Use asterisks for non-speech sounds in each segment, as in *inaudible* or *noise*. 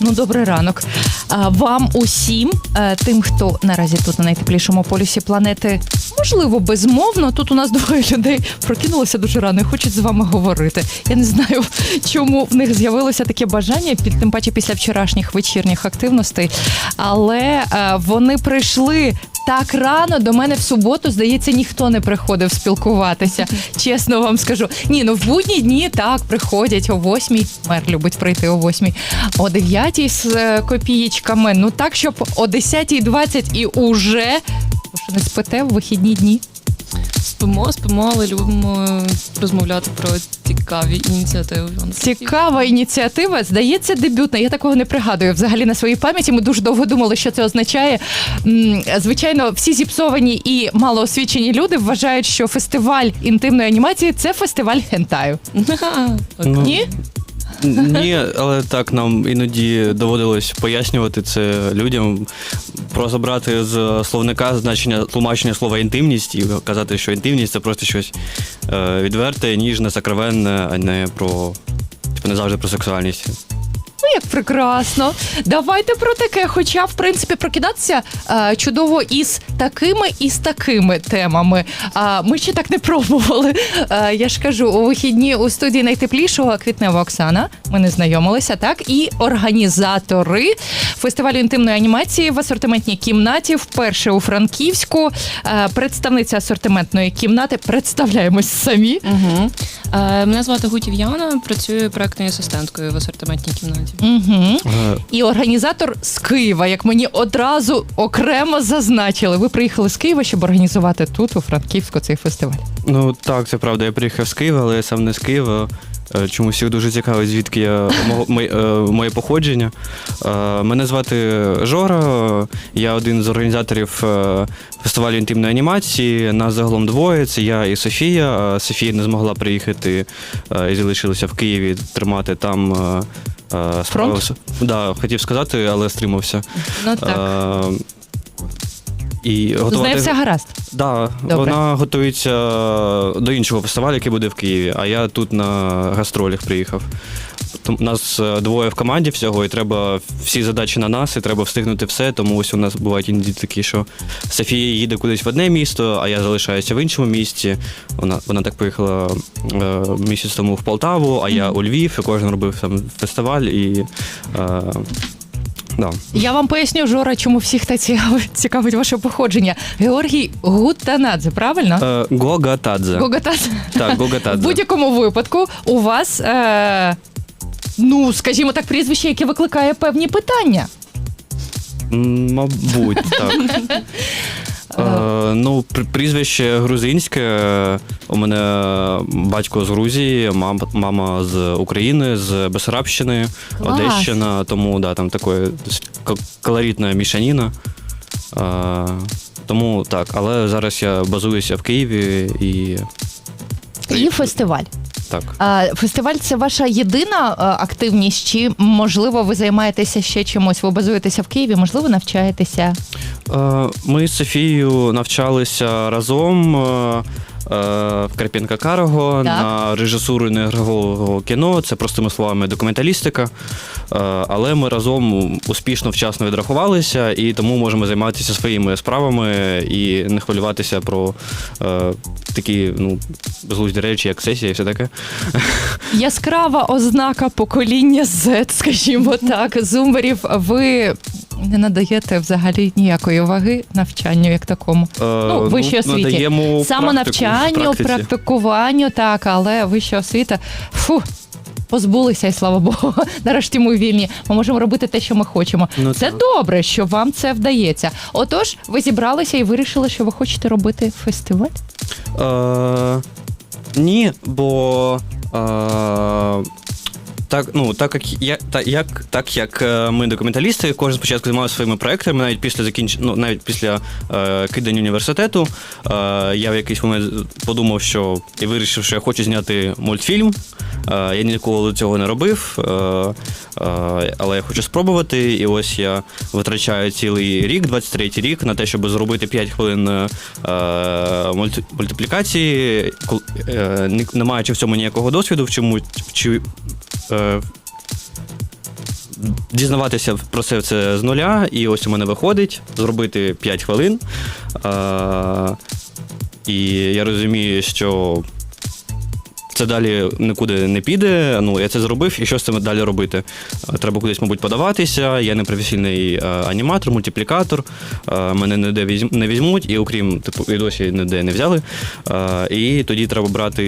Ну, добрий ранок. Вам усім, е, тим, хто наразі тут на найтеплішому полюсі планети, можливо, безмовно. Тут у нас двоє людей прокинулося дуже рано і хочуть з вами говорити. Я не знаю, чому в них з'явилося таке бажання, під тим паче після вчорашніх вечірніх активностей. Але е, вони прийшли. Так рано до мене в суботу, здається, ніхто не приходив спілкуватися. *laughs* Чесно вам скажу. Ні, ну в будні дні так приходять о восьмій. Мер любить прийти о восьмій, о дев'ятій з е, копієчками. Ну так, щоб о 10.20 і уже що не спите в вихідні дні. Спимо, спимо, але любимо розмовляти про цікаві ініціативи. Цікава ініціатива, здається, дебютна. Я такого не пригадую. Взагалі на своїй пам'яті ми дуже довго думали, що це означає. Звичайно, всі зіпсовані і малоосвічені люди вважають, що фестиваль інтимної анімації це фестиваль хентаю. Ну, Ні? Ні, але так нам іноді доводилось пояснювати це людям, просто брати з словника значення тлумачення слова інтимність і казати, що інтимність це просто щось е, відверте, ніжне, сакровенне, а не про типу, не завжди про сексуальність. Ну, як прекрасно. Давайте про таке. Хоча, в принципі, прокидатися е, чудово із такими і з такими темами. А ми ще так не пробували. Е, я ж кажу, у вихідні у студії найтеплішого квітнева Оксана. Ми не знайомилися, так? І організатори фестивалю інтимної анімації в асортиментній кімнаті вперше у Франківську. Е, представниця асортиментної кімнати. Представляємось самі. Угу. Е, мене звати Гутів Яна, працюю проектною асистенткою в асортиментній кімнаті. Угу. Е, І організатор з Києва, як мені одразу окремо зазначили. Ви приїхали з Києва, щоб організувати тут, у Франківську, цей фестиваль. Ну так, це правда. Я приїхав з Києва, але я сам не з Києва. Е, Чомусь всіх дуже цікавить, звідки я мого- моє, е, моє походження. Е, Мене звати Жора, я один з організаторів е, фестивалю інтимної анімації. Нас загалом двоє. Це я і Софія. Софія не змогла приїхати е, і залишилася в Києві тримати там. е, справився. Да, хотів сказати, але стримався. Ну так. Е, І готувати... Знає все гаразд. Да, Добре. вона готується до іншого фестивалю, який буде в Києві, а я тут на гастролях приїхав. Нас е, двоє в команді всього, і треба всі задачі на нас, і треба встигнути все. Тому ось у нас бувають іноді такі, що Софія їде кудись в одне місто, а я залишаюся в іншому місті. Вона, вона так поїхала е, місяць тому в Полтаву, а я у Львів, і кожен робив там фестиваль і. Е, да. Я вам поясню, Жора, чому всіх та цікавить, ваше походження. Георгій Гутанадзе, правильно? Е, Гогатадзе. Гогатадзе. Так, В будь-якому випадку у вас, е, ну, скажімо так, прізвище, яке викликає певні питання. М, Мабуть, *laughs* так. Е, ну, пр- прізвище грузинське. У мене батько з Грузії, мам, мама з України, з Бесарабщини, Клас. Одещина, тому да, там таке колоритна мішаніна. Е, тому так, але зараз я базуюся в Києві і І фестиваль. Так. А, фестиваль це ваша єдина а, активність, чи можливо ви займаєтеся ще чимось? Ви базуєтеся в Києві, можливо, навчаєтеся. Е, Ми з Софією навчалися разом. Е, В Карпінка Карого на режисуру неігрового кіно, це простими словами документалістика. Е, Але ми разом успішно вчасно відрахувалися і тому можемо займатися своїми справами і не хвилюватися про е, такі ну, безглузді речі, як сесія і все таке. *laughs* Яскрава ознака покоління Z, скажімо так, зумерів. Ви не надаєте взагалі ніякої ваги навчанню як такому. Е, Ну, вищій освіті. надаємо Самонавчанню, практику в практиці. практикуванню, так, але вища освіта. Фу. Позбулися, і слава Богу. *laughs* Нарешті ми вільні. Ми можемо робити те, що ми хочемо. Ну, це так. добре, що вам це вдається. Отож, ви зібралися і вирішили, що ви хочете робити фестиваль. Е, ні, бо. Е, так, ну, так як я так, як, так як е, ми документалісти, кожен спочатку займався своїми проектами, навіть після закінч... ну, навіть після е, кидання університету, е, я в якийсь момент подумав, що і вирішив, що я хочу зняти мультфільм. Е, я ніколи цього не робив, е, е, але я хочу спробувати. І ось я витрачаю цілий рік, 23-й рік, на те, щоб зробити 5 хвилин мульти- мультиплікації, не маючи в цьому ніякого досвіду, в чому чи, е, дізнаватися про все це з нуля, і ось у мене виходить зробити 5 хвилин. А, і я розумію, що це далі нікуди не піде. Ну, я це зробив, і що з цим далі робити? Треба кудись, мабуть, подаватися. Я не професійний е, аніматор, мультиплікатор. Е, Мене ніде не візьмуть, і окрім, типу, і досі ніде не взяли. Е, І тоді треба брати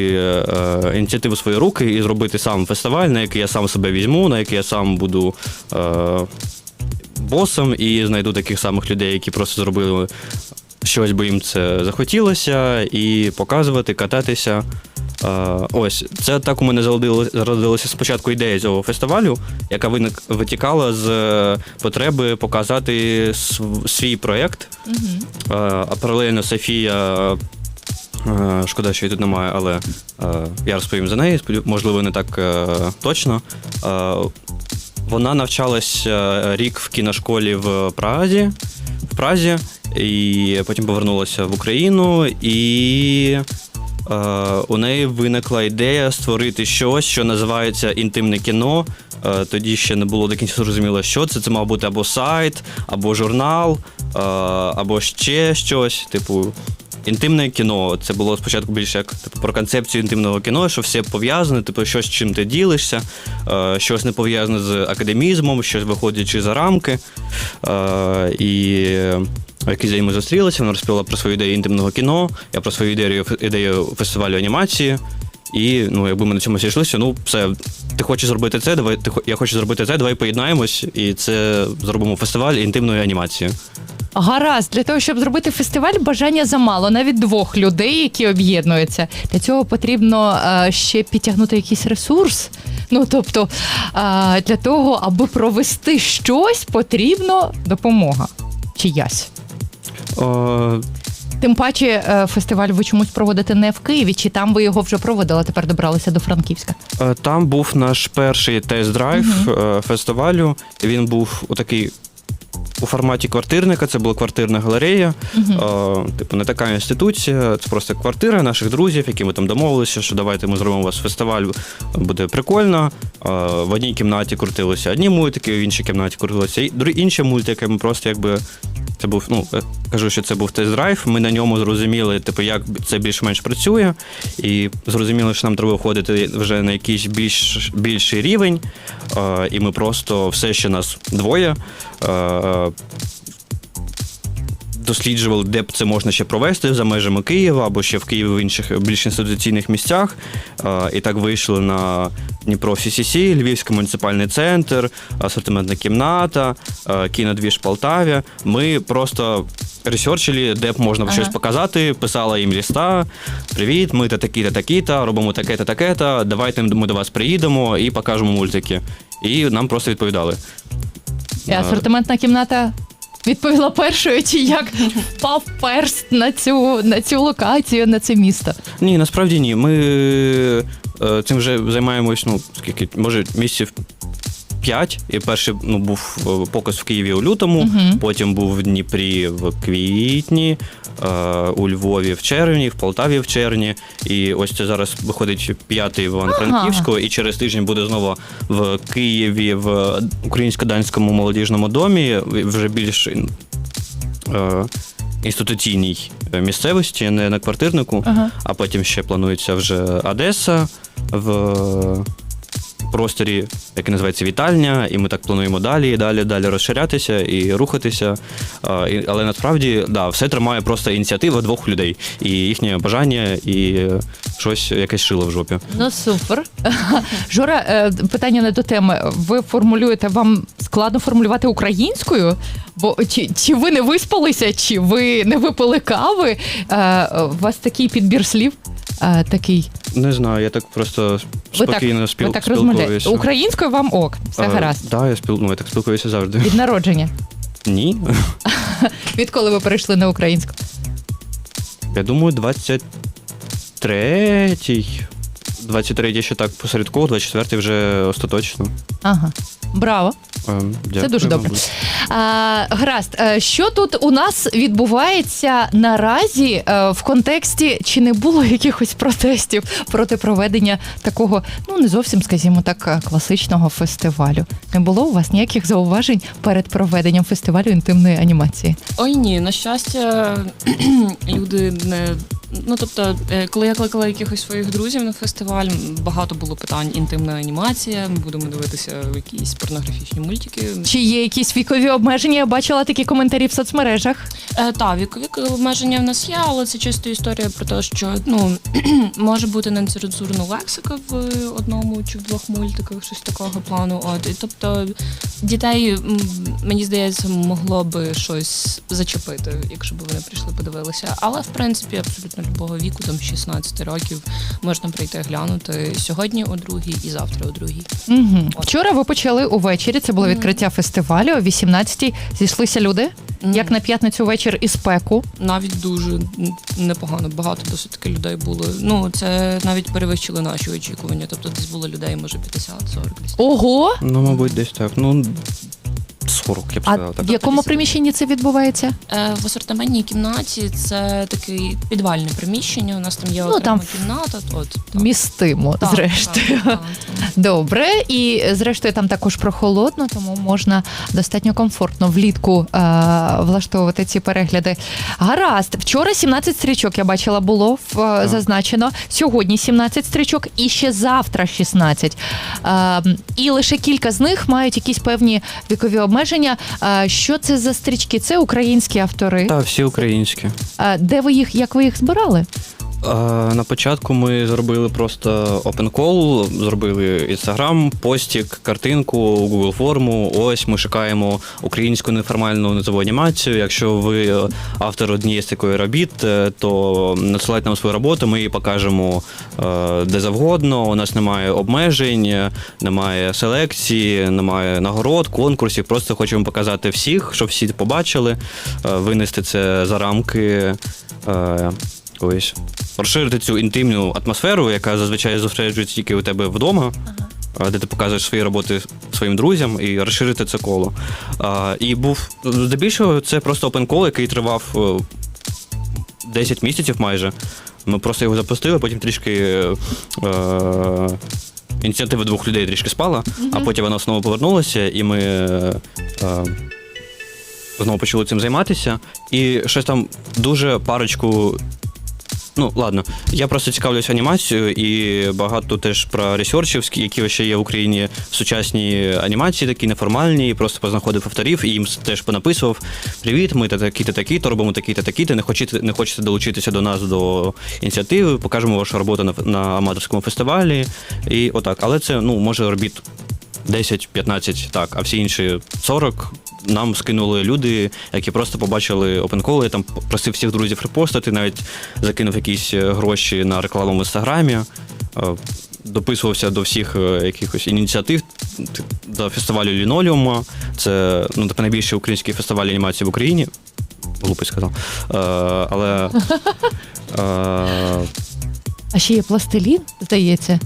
ініціативу в свої руки і зробити сам фестиваль, на який я сам себе візьму, на який я сам буду. Босом і знайду таких самих людей, які просто зробили щось, бо їм це захотілося, і показувати, кататися. Е, ось, це так у мене зародилася спочатку ідея цього фестивалю, яка виник, витікала з е, потреби показати свій проєкт. Угу. Е, А паралельно Софія. Шкода, що її тут немає, але е, я розповім за неї, можливо, не так е, точно. Е, Вона навчалась е, рік в кіношколі в Празі, в Празі, і потім повернулася в Україну, і у неї виникла ідея створити щось, що називається інтимне кіно. Е, Тоді ще не було до кінця зрозуміло, що це. Це мав бути або сайт, або журнал, е, або ще щось. Типу, інтимне кіно. Це було спочатку більше як типу, про концепцію інтимного кіно, що все пов'язане, типу, щось з чим ти ділишся, е, щось не пов'язане з академізмом, щось виходячи за рамки. Е, і якийсь день ми зустрілися, вона розповіла про свою ідею інтимного кіно, я про свою ідею, ідею фестивалю анімації. І ну, якби ми на цьому зійшлися, ну все, ти хочеш зробити це, давай ти я хочу зробити це, давай поєднаємось, і це зробимо фестиваль інтимної анімації. Гаразд, для того, щоб зробити фестиваль, бажання замало, навіть двох людей, які об'єднуються. Для цього потрібно е, ще підтягнути якийсь ресурс. Ну тобто, е, для того, аби провести щось, потрібно допомога чиясь. О, Тим паче, е, фестиваль ви чомусь проводите не в Києві, чи там ви його вже проводили, а тепер добралися до Франківська. Е, Там був наш перший тест-драйв е, фестивалю. Він був у такий у форматі квартирника, це була квартирна галерея. Е, Типу, не така інституція, це просто квартира наших друзів, які ми там домовилися, що давайте ми зробимо у вас фестиваль, буде прикольно. Е, В одній кімнаті крутилися одні мультики, в іншій кімнаті крутилися і- дру- інші мультики. Ми просто якби. Це був, ну е, кажу, що це був тест-драйв. Ми на ньому зрозуміли, типу, як це більш-менш працює, і зрозуміли, що нам треба виходити вже на якийсь більш, більший рівень. Е, і ми просто все ще нас двоє. Досліджували, де б це можна ще провести за межами Києва або ще в Києві в інших більш інституційних місцях. І так вийшли на Дніпро CCC, Львівський муніципальний центр, асортиментна кімната, кінодвіж Полтаві. Ми просто ресерчили, де б можна Ага. щось показати, писала їм ліста. Привіт, ми та такі-та такі-та, робимо таке-та таке-та. Давайте ми до вас приїдемо і покажемо мультики. І нам просто відповідали. І асортиментна кімната відповіла першою, чи як впав перст на цю, на цю локацію, на це місто. Ні, насправді ні. Ми е, цим вже займаємось, ну, скільки, може, місяців п'ять. І перший ну, був е, показ в Києві у лютому, Мгм. потім був в Дніпрі в квітні, у Львові в червні, в Полтаві в червні. І ось це зараз виходить п'ятий в Івано-Франківську, і через тиждень буде знову в Києві в українсько-данському молодіжному домі, вже більш. е, Інституційній е, місцевості, не на квартирнику, Ага. а потім ще планується вже Одеса в просторі, який називається Вітальня, і ми так плануємо далі, далі, далі розширятися і рухатися. Але насправді да, все тримає просто ініціатива двох людей і їхнє бажання, і щось якесь шило в жопі. Ну супер. *laughs* Жора, е, питання не до теми. Ви формулюєте, вам складно формулювати українською? Бо чи, чи ви не виспалися, чи ви не випили кави? Е, у вас такий підбір слів. Е, такий. Не знаю, я так просто так, спокійно спіл... ви так спілкуюся. Українською вам ок, все Так, гаразд. да, я спіл... ну, я так спілкуюся завжди. Від народження. *laughs* Ні. *laughs* Відколи ви перейшли на українську? Я думаю, 23-й. 23-й ще так посередково, 24-й вже остаточно. Ага. Браво! Ем, дякую, дуже добре. А, гаразд, е, що тут у нас відбувається наразі е, в контексті, чи не було якихось протестів проти проведення такого, ну не зовсім, скажімо так, е, класичного фестивалю? Не було у вас ніяких зауважень перед проведенням фестивалю інтимної анімації? Ой ні, на щастя, *clears throat* люди не. Ну тобто, е, коли я кликала якихось своїх друзів на фестиваль, багато було питань інтимна анімація. Ми будемо дивитися якісь порнографічні мультики. Чи є якісь вікові обмеження? Я бачила такі коментарі в соцмережах. Е, та вікові обмеження в нас є, але це чисто історія про те, що ну *clears throat* може бути нецензурна лексика в одному чи в двох мультиках, щось такого плану. От і тобто дітей мені здається могло би щось зачепити, якщо б вони прийшли подивилися. Але в принципі абсолютно любого віку, там 16 років, можна прийти глянути сьогодні о другій і завтра о другій. Угу. Вчора ви почали увечері. Це було відкриття фестивалю. О 18-й зійшлися люди. Як на п'ятницю вечір і спеку. навіть дуже непогано, багато досить таки людей було. Ну це навіть перевищили наші очікування. Тобто десь було людей, може 50-40 десь. Ого! Ну, мабуть, десь так. Ну, 40, я б А сказав. Так. в якому приміщенні це відбувається? Е, В асортиментній кімнаті це таке підвальне приміщення. У нас там є Ну, окрема там кімната. От так. Містимо, Так, зрештою. так, так, так. Добре, і зрештою там також прохолодно, тому можна достатньо комфортно влітку е, влаштовувати ці перегляди. Гаразд, вчора 17 стрічок я бачила, було в, е, зазначено. Сьогодні 17 стрічок і ще завтра 16. Е, і лише кілька з них мають якісь певні вікові обмеження. Е, що це за стрічки? Це українські автори. Та, всі українські. Де ви їх, як ви їх збирали? На початку ми зробили просто open call, зробили Instagram, постік, картинку, Google форму. Ось ми шукаємо українську неформальну низову анімацію. Якщо ви е, автор однієї з такої робіт, е, то надсилайте нам свою роботу, ми її покажемо е, де завгодно. У нас немає обмежень, немає селекції, немає нагород, конкурсів. Просто хочемо показати всіх, щоб всі побачили, винести це за рамки. Е, Ось розширити цю інтимну атмосферу, яка зазвичай зосереджується тільки у тебе вдома, а, де ти показуєш свої роботи своїм друзям і розширити це коло. А, І був здебільшого це просто open call, який тривав е, 10 місяців майже. Ми просто його запустили, потім трішки. Е, е, Ініціатива двох людей трішки спала, а потім вона знову повернулася, і ми е, е, знову почали цим займатися. І щось там дуже парочку Ну, ладно, я просто цікавлюсь анімацією і багато теж про ресерчів, які ще є в Україні сучасні анімації, такі неформальні, просто познаходив авторів і їм теж понаписував: Привіт, ми такі-то такі-то робимо такі-то такі-то. Не хочете, не хочете долучитися до нас до ініціативи, покажемо вашу роботу на, на аматорському фестивалі. І отак. Але це ну, може робіт 10-15, так, а всі інші 40 нам скинули люди, які просто побачили опенколи. Я там просив всіх друзів репостити, навіть закинув якісь е, гроші на рекламу в інстаграмі. е, Дописувався до всіх е, якихось ініціатив до фестивалю Лінолеума. Це ну, типу, найбільший український фестиваль анімації в Україні. Глупий сказав. Е, але *laughs* е, А ще є пластилін, здається.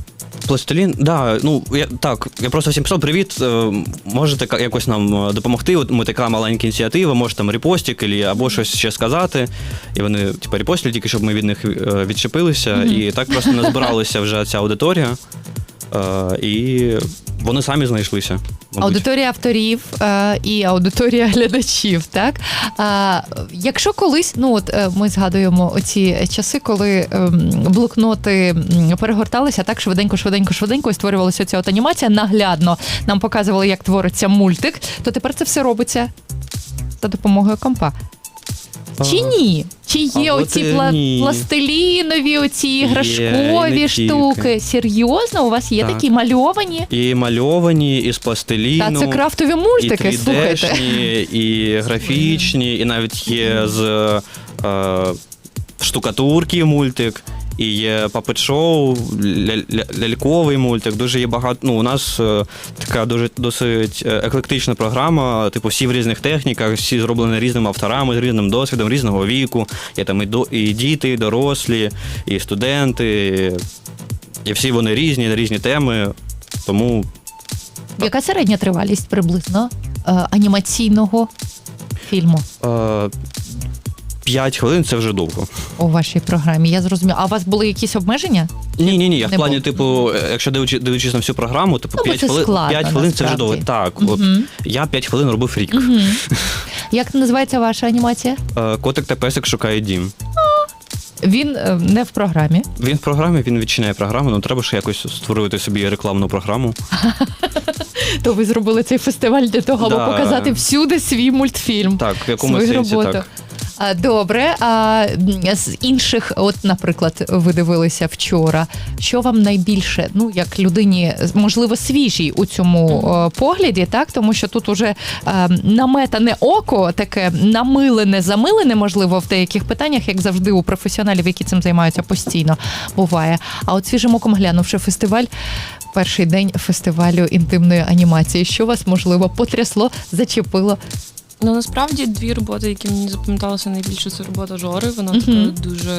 Пластилін, да, ну я так, я просто всім писав, привіт. е, Можете якось нам е, допомогти? От ми така маленька ініціатива, може там репостик або щось ще сказати. І вони, типу, репостили, тільки щоб ми від них е, відчепилися. І так просто назбиралася вже ця аудиторія. Е, І вони самі знайшлися. мабуть. Аудиторія авторів е, і аудиторія глядачів. Так а, якщо колись, ну от е, ми згадуємо оці часи, коли ем, блокноти перегорталися так швиденько, швиденько, швиденько, і створювалася ця от анімація. Наглядно нам показували, як твориться мультик. То тепер це все робиться за допомогою компа. Чи ні? Чи є А оці і пла- ні. пластилінові, оці і іграшкові є, штуки? Серйозно? У вас є Так. такі мальовані? І мальовані, і з пластиліну. Та це крафтові мультики, 3D-шні, слухайте. і графічні, і навіть є з е, штукатурки мультик, і є папет-шоу, ля- ля- ляльковий мультик. Дуже є багато. Ну, у нас е, така дуже досить е, еклектична програма. Типу, всі в різних техніках, всі зроблені різними авторами, з різним досвідом, різного віку. Є там і, до, і діти, і дорослі, і студенти. І всі вони різні, на різні теми. Тому Яка середня тривалість приблизно е, анімаційного фільму Е, П'ять хвилин це вже довго. у вашій програмі? Я зрозуміла. А у вас були якісь обмеження? Ні, ні, ні. Я в Не плані, було. типу, якщо дивлячи, дивлячись на всю програму, типу Ну, бо 5 це хвилин, складно, 5 хвилин це вже насправді. довго. Так, от Мгм. я 5 хвилин робив рік. Угу. *laughs* Як називається ваша анімація? Е, Котик та песик шукає дім. Він е, не в програмі. Він в програмі, він відчиняє програму, ну треба ж якось створити собі рекламну програму. *laughs* То ви зробили цей фестиваль для того, аби Да. показати всюди свій мультфільм. Так, в якому свою сенсі роботу. так. Добре, а з інших, от, наприклад, ви дивилися вчора. Що вам найбільше, ну як людині, можливо, свіжій у цьому погляді, так тому що тут уже наметане око, таке намилене, замилене, можливо, в деяких питаннях, як завжди у професіоналів, які цим займаються постійно, буває. А от свіжим оком глянувши фестиваль. Перший день фестивалю інтимної анімації. Що вас можливо потрясло, зачепило? Ну насправді дві роботи, які мені запам'яталися найбільше, це робота Жори. Вона така дуже,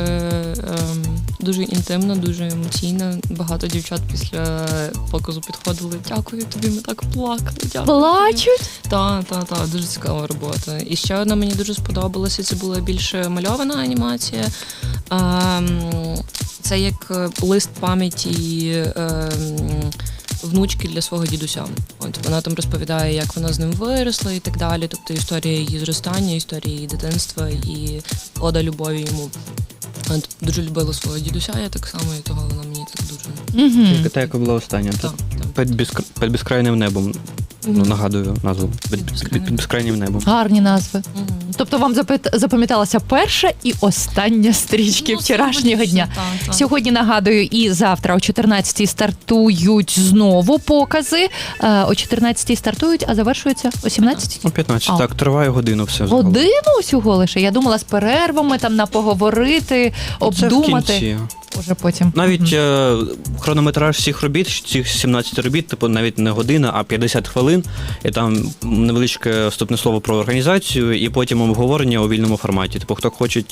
ем, дуже інтимна, дуже емоційна. Багато дівчат після показу підходили. Дякую тобі, ми так плакали. Дякую. Плачуть? Так, так, так, дуже цікава робота. І ще одна мені дуже сподобалася. Це була більше мальована анімація. Ем, Це як е, лист пам'яті ем, внучки для свого дідуся. От вона там розповідає, як вона з ним виросла і так далі. Тобто історія її зростання, історія її дитинства і ода любові йому. От, дуже любила свого дідуся, я так само, і того вона мені так дуже. Угу. Тільки та, яка була остання. Так, так. Під, безкр... під безкрайним небом. Ну, нагадую назву. Під, Під під, безкрайним. під безкрайнім небом. Гарні назви. Тобто вам запит- запам'яталася перша і остання стрічки Ну, вчорашнього сьогодні дня. все, так, так. Сьогодні нагадую, і завтра о 14-й стартують знову покази. Е, О 14-й стартують, а завершуються о 17-й. Ну, 15. А. Так, триває годину все. загалом. Годину всього лише. Я думала з перервами там на поговорити, Це в обдумати. кінці. Уже потім. Навіть Мгм. е, хронометраж всіх робіт, цих 17 робіт, типу навіть не година, а 50 хвилин. І там невеличке вступне слово про організацію, і потім обговорення у вільному форматі. Типу, хто хоче,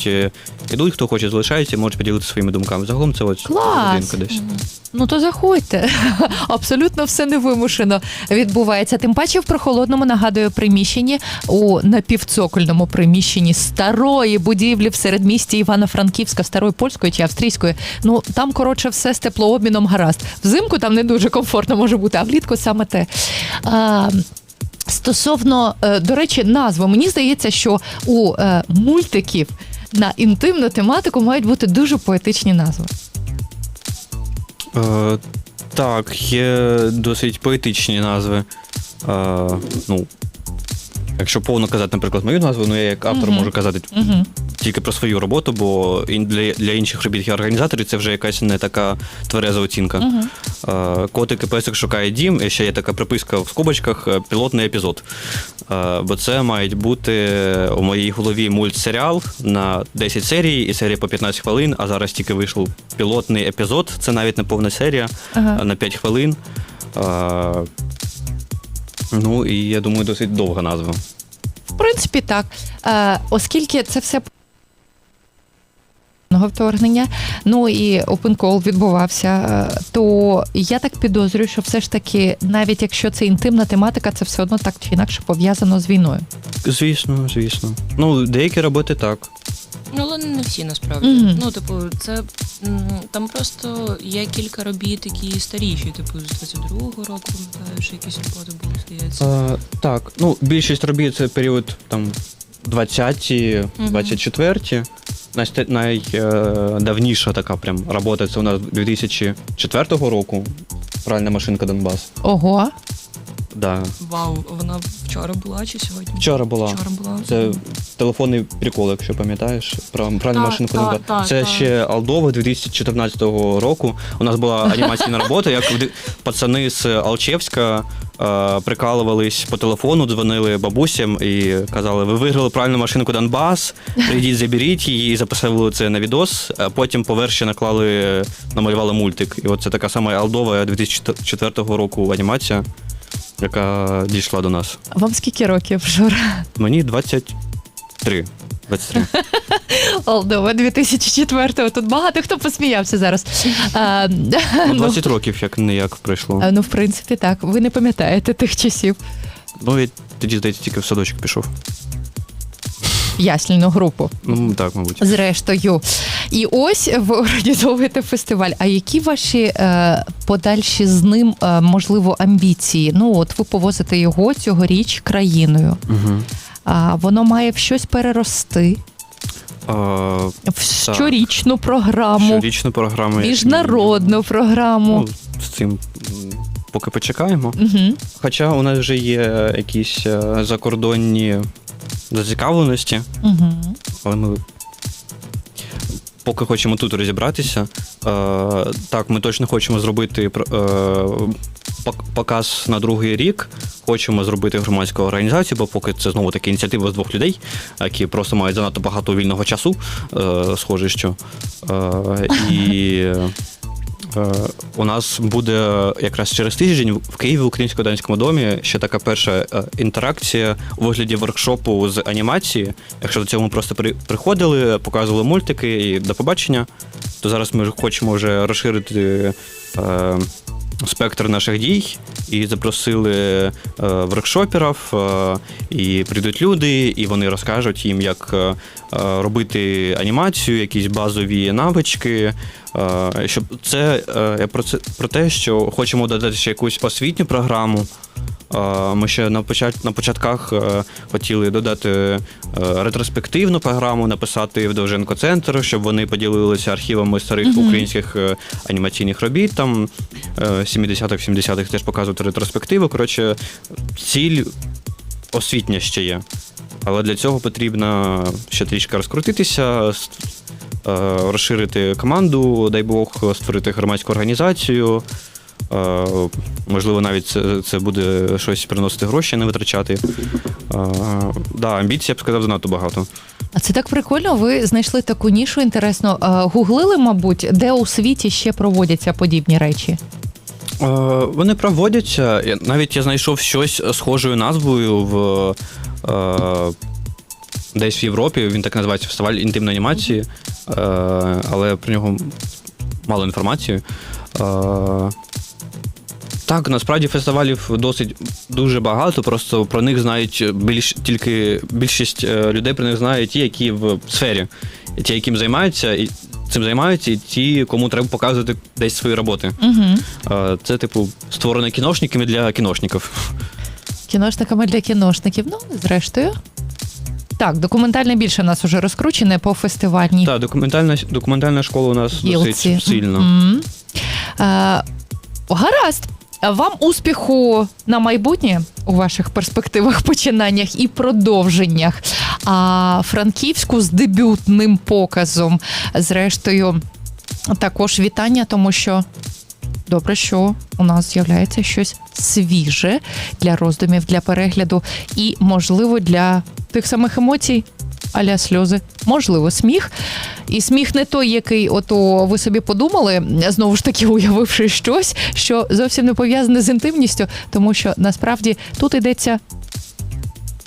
ідуть, хто хоче, залишається, можуть поділитися своїми думками. Загалом це ось годинка десь. Мгм. Ну то заходьте. *laughs* Абсолютно все невимушено відбувається. Тим паче в прохолодному нагадую приміщенні у напівцокольному приміщенні старої будівлі в середмісті Івано-Франківська, старої польської чи австрійської. Ну там коротше все з теплообміном гаразд. Взимку там не дуже комфортно може бути, а влітку саме те. А, Стосовно, е, до речі, назви, мені здається, що у е, мультиків на інтимну тематику мають бути дуже поетичні назви. Е, так, є досить поетичні назви. Е, ну, якщо повно казати, наприклад, мою назву, ну я як автор Мгм. можу казати Угу. тільки про свою роботу, бо для, для інших робіт і організаторів це вже якась не така твереза оцінка. Угу. Котик і песик шукає дім, і ще є така приписка в скобочках е, пілотний епізод. Бо це мають бути у моїй голові мультсеріал на 10 серій і серія по 15 хвилин, а зараз тільки вийшов пілотний епізод, це навіть не повна серія Ага. на 5 хвилин. Ну і я думаю, досить довга назва. В принципі, так. Е, оскільки це все вторгнення, ну і open call відбувався, е, то я так підозрюю, що все ж таки, навіть якщо це інтимна тематика, це все одно так чи інакше пов'язано з війною. Звісно, звісно. Ну, деякі роботи так. Ну, але не всі насправді. Мгм. Ну, типу, це там просто є кілька робіт, які старіші, типу, з 22-го року, пам'ятаєш, якісь роботи були, здається. Е, так, ну, більшість робіт це період там 20-ті, Мгм. 24-ті. Найдавніша така прям робота це у нас 2004 року. Пральна машинка Донбас. Ого, Да. Вау, вона вчора була чи сьогодні? Вчора була. Вчора була. Це телефонний прикол, якщо пам'ятаєш, про пральну машинку так, Донбас. так, це так. ще Алдова 2014 року. У нас була анімаційна робота, як пацани з Алчевська е, прикалувались по телефону, дзвонили бабусям і казали: ви виграли пральну машинку Донбас, прийдіть, заберіть її, і записали це на відос. А потім по верші наклали, намалювали мультик. І от це така сама Алдова 2004 року анімація, яка дійшла до нас. вам скільки років, Жора? Мені 23. 23. Олдова 2004-го. Тут багато хто посміявся зараз. А, Ну, ну, 20 років як не як пройшло. ну, в принципі, так. Ви не пам'ятаєте тих часів. Ну, я тоді, здається, тільки в садочок пішов. Ясільну групу. Ну, так, мабуть. Зрештою. І ось ви організовуєте фестиваль. А які ваші е, подальші з ним, е, можливо, амбіції? Ну, от ви повозите його цьогоріч країною. Угу. А воно має в щось перерости в щорічну програму, щорічну програму. як міжнародну програму. Ну, з цим поки почекаємо. Угу. Хоча у нас вже є якісь е, закордонні зацікавленості, Угу. але ми поки хочемо тут розібратися. Е, так, ми точно хочемо зробити е, показ на другий рік. Хочемо зробити громадську організацію, бо поки це знову таки ініціатива з двох людей, які просто мають занадто багато вільного часу, е, схоже, що. Е, і е, у нас буде якраз через тиждень в Києві в Українському данському домі ще така перша е, інтеракція у вигляді воркшопу з анімації. Якщо до цього ми просто при- приходили, показували мультики і до побачення, то зараз ми хочемо вже розширити. Спектр наших дій і запросили е, воркшоперів, е, і прийдуть люди, і вони розкажуть їм, як е, робити анімацію, якісь базові навички. Е, щоб це е, про це про те, що хочемо додати ще якусь освітню програму. Ми ще на почат, на початках е, хотіли додати е, ретроспективну програму, написати в Довженко центр, щоб вони поділилися архівами старих Мгм. українських е, анімаційних робіт. Там е, 70-х, 70-х теж показувати ретроспективу. Коротше, ціль освітня ще є. Але для цього потрібно ще трішки розкрутитися, розширити команду, дай Бог, створити громадську організацію. Е, Можливо, навіть це, це буде щось приносити гроші, а не витрачати. Е, Да, амбіцій, я б сказав, занадто багато. А це так прикольно. Ви знайшли таку нішу інтересно. Е, Гуглили, мабуть, де у світі ще проводяться подібні речі. Вони проводяться. Навіть я знайшов щось схожою назвою в десь в Європі. Він так називається фестиваль інтимної анімації, але про нього мало інформації. Так, насправді фестивалів досить дуже багато, просто про них знають більш тільки більшість е, людей про них знають ті, які в сфері, ті, яким займаються, і цим займаються, і ті, кому треба показувати десь свої роботи. Угу. Це, типу, створено кіношниками для кіношників. Кіношниками для кіношників. Ну, зрештою. Так, документальне більше в нас уже розкручене по фестивальній Так, документальна, документальна школа у нас гілці. досить сильна. Мгм. Е, гаразд. Вам успіху на майбутнє у ваших перспективах, починаннях і продовженнях. А Франківську з дебютним показом. Зрештою, також вітання, тому що добре, що у нас з'являється щось свіже для роздумів, для перегляду і, можливо, для тих самих емоцій. Аля сльози, можливо, сміх. І сміх не той, який ото ви собі подумали, знову ж таки *laughs* уявивши щось, що зовсім не пов'язане з інтимністю, тому що насправді тут йдеться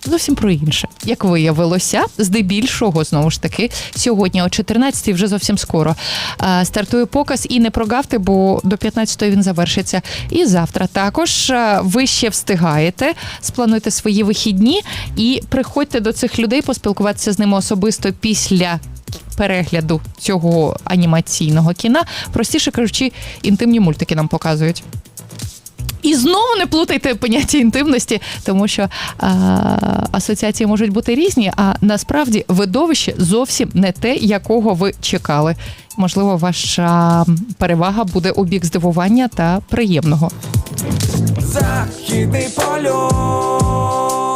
зовсім про інше, як виявилося, здебільшого знову ж таки сьогодні о 14-й, вже зовсім скоро. а, Стартує показ і не прогавте, бо до 15-ї він завершиться. І завтра також а, ви ще встигаєте, сплануйте свої вихідні і приходьте до цих людей, поспілкуватися з ними особисто після. Перегляду цього анімаційного кіна, простіше кажучи, інтимні мультики нам показують. І знову не плутайте поняття інтимності, тому що а, асоціації можуть бути різні, а насправді видовище зовсім не те, якого ви чекали. Можливо, ваша перевага буде у бік здивування та приємного. Західний польот.